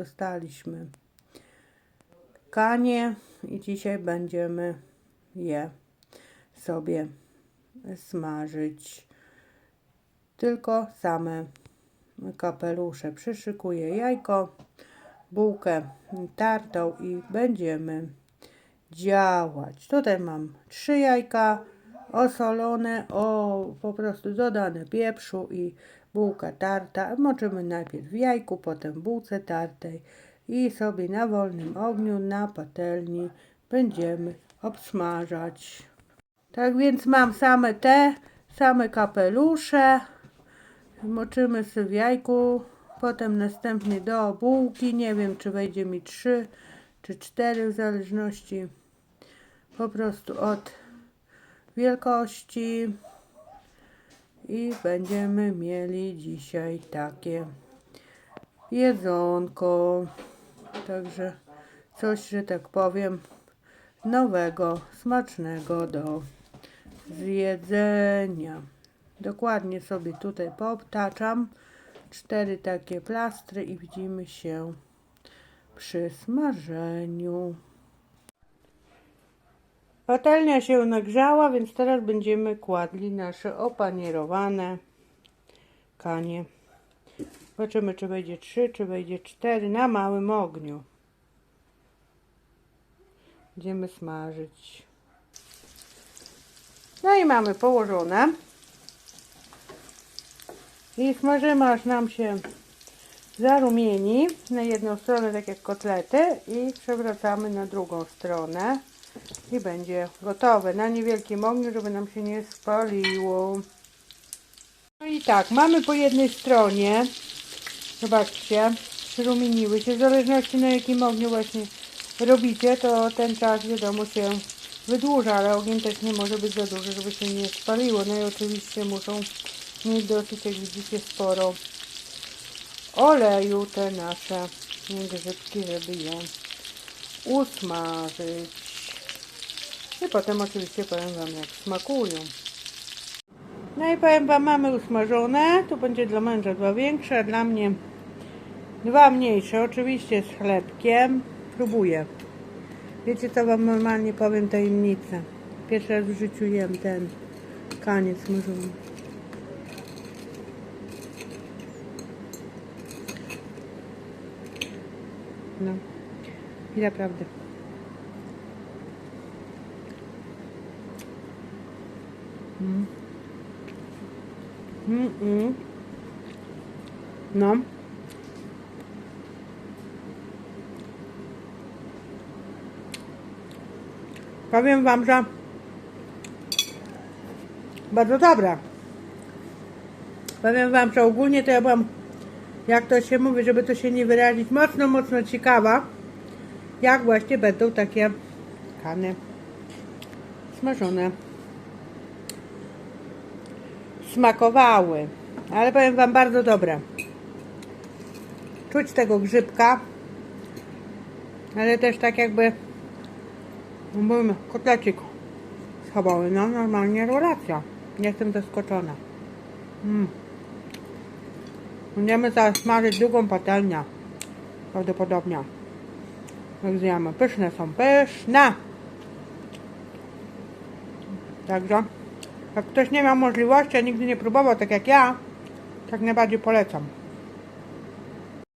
dostaliśmy kanie i dzisiaj będziemy je sobie smażyć. Tylko same kapelusze. Przyszykuję jajko, bułkę tartą i będziemy działać. Tutaj mam trzy jajka osolone, o po prostu dodane pieprzu i bułka tarta. Moczymy najpierw w jajku, potem w bułce tartej i sobie na wolnym ogniu, na patelni będziemy obsmażać. Tak więc mam same te, same kapelusze. Moczymy sobie w jajku, potem następnie do bułki. Nie wiem, czy wejdzie mi trzy czy cztery, w zależności po prostu od wielkości. I będziemy mieli dzisiaj takie jedzonko. Także coś, że tak powiem, nowego, smacznego do zjedzenia. Dokładnie sobie tutaj poobtaczam cztery takie plastry i widzimy się przy smażeniu. Patelnia się nagrzała, więc teraz będziemy kładli nasze opanierowane kanie. Zobaczymy, czy wejdzie 3, czy wejdzie 4 na małym ogniu. Będziemy smażyć. No i mamy położone. I smażymy, aż nam się zarumieni na jedną stronę, tak jak kotlety i przewracamy na drugą stronę i będzie gotowe na niewielkim ogniu, żeby nam się nie spaliło. No i tak, mamy po jednej stronie, zobaczcie, przyrumieniły się, w zależności na jakim ogniu właśnie robicie, to ten czas wiadomo się wydłuża, ale ogień też nie może być za duży, żeby się nie spaliło. No i oczywiście muszą mieć dosyć, jak widzicie, sporo oleju te nasze grzybki, żeby je usmażyć. I potem oczywiście powiem Wam jak smakują. No i powiem Wam, mamy usmażone. Tu będzie dla męża dwa większe, a dla mnie dwa mniejsze. Oczywiście z chlebkiem. Próbuję. Wiecie co Wam normalnie powiem tajemnicę. Pierwszy raz w życiu jem ten kaniec smażony. No. I naprawdę. Mm. Mm -mm. No. Powiem Wam, że bardzo dobra. Powiem Wam, że ogólnie to ja byłam, jak to się mówi, żeby to się nie wyrazić, mocno, mocno ciekawa, jak właśnie będą takie kany smażone smakowały. Ale powiem Wam, bardzo dobre. Czuć tego grzybka, ale też tak jakby no mówimy, kotlecik schabowy, no normalnie relacja. Jestem zaskoczona. Mm. Będziemy teraz smażyć drugą patelnię. Prawdopodobnie. Jak zjemy. Pyszne są, pyszne. Także, jak ktoś nie miał możliwości, a nigdy nie próbował, tak jak ja, tak najbardziej polecam.